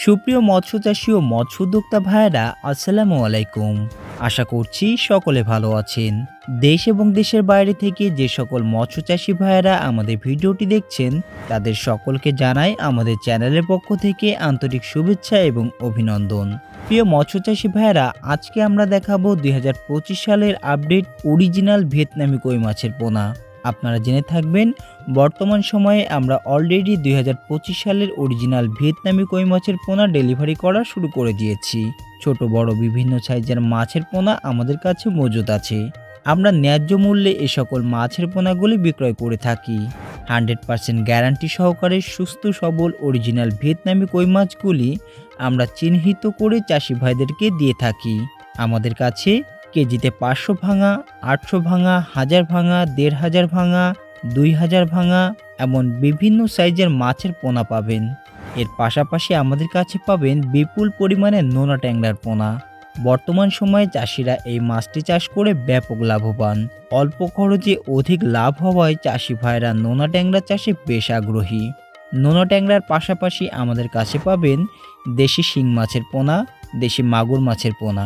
সুপ্রিয় মৎস্য চাষী ও মৎস্য উদ্যোক্তা ভাইয়েরা, আসসালামু আলাইকুম। আশা করছি সকলে ভালো আছেন। দেশ এবং দেশের বাইরে থেকে যে সকল মৎস্য চাষী ভাইয়েরা আমাদের ভিডিওটি দেখছেন, তাদের সকলকে জানাই আমাদের চ্যানেলের পক্ষ থেকে আন্তরিক শুভেচ্ছা এবং অভিনন্দন। প্রিয় মৎস্য চাষী ভাইয়েরা, আজকে আমরা দেখাবো দুই হাজার পঁচিশ সালের আপডেট অরিজিনাল ভিয়েতনামি কই মাছের পোনা। আপনারা জেনে থাকবেন, বর্তমান সময়ে আমরা অলরেডি দুই হাজার পঁচিশ সালের অরিজিনাল ভিয়েতনামি কই মাছের পোনা ডেলিভারি করা শুরু করে দিয়েছি। ছোট, বড়, বিভিন্ন সাইজের মাছের পোনা আমাদের কাছে মজুদ আছে। আমরা ন্যায্য মূল্যে এ সকল মাছের পোনাগুলি বিক্রয় করে থাকি। হান্ড্রেড পার্সেন্ট গ্যারান্টি সহকারে সুস্থ, সবল অরিজিনাল ভিয়েতনামি কই মাছগুলি আমরা চিহ্নিত করে চাষি ভাইদেরকে দিয়ে থাকি। আমাদের কাছে কেজিতে পাঁচশো ভাঙা, আটশো ভাঙা, হাজার ভাঙা, দেড় হাজার ভাঙা, দুই হাজার ভাঙা এমন বিভিন্ন সাইজের মাছের পোনা পাবেন। এর পাশাপাশি আমাদের কাছে পাবেন বিপুল পরিমাণে নোনা ট্যাংরার পোনা। বর্তমান সময়ে চাষিরা এই মাছটি চাষ করে ব্যাপক লাভবান। অল্প খরচে অধিক লাভ হওয়ায় চাষি ভাইরা নোনা ট্যাংরা চাষে বেশ আগ্রহী। নোনা ট্যাংরার পাশাপাশি আমাদের কাছে পাবেন দেশি শিং মাছের পোনা, দেশি মাগুর মাছের পোনা।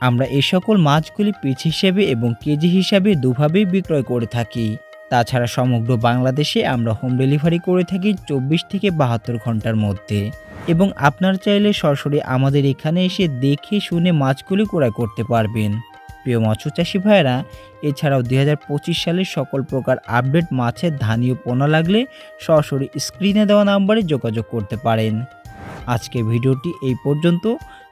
আমরা এই সকল মাছগুলি পিস হিসেবে এবং কেজি হিসাবে দুভাবেই বিক্রয় করে থাকি। তাছাড়া সমগ্র বাংলাদেশে আমরা হোম ডেলিভারি করে থাকি চব্বিশ থেকে বাহাত্তর ঘণ্টার মধ্যে। এবং আপনার চাইলে সরাসরি আমাদের এখানে এসে দেখে শুনে মাছগুলি ক্রয় করতে পারবেন। প্রিয় মৎস্য চাষি ভাইয়েরা, এছাড়াও দু হাজার পঁচিশ সালের সকল প্রকার আপডেট মাছের ধানীয় পোনা লাগলে সরাসরি স্ক্রিনে দেওয়া নাম্বারে যোগাযোগ করতে পারেন। আজকে ভিডিওটি এই পর্যন্ত।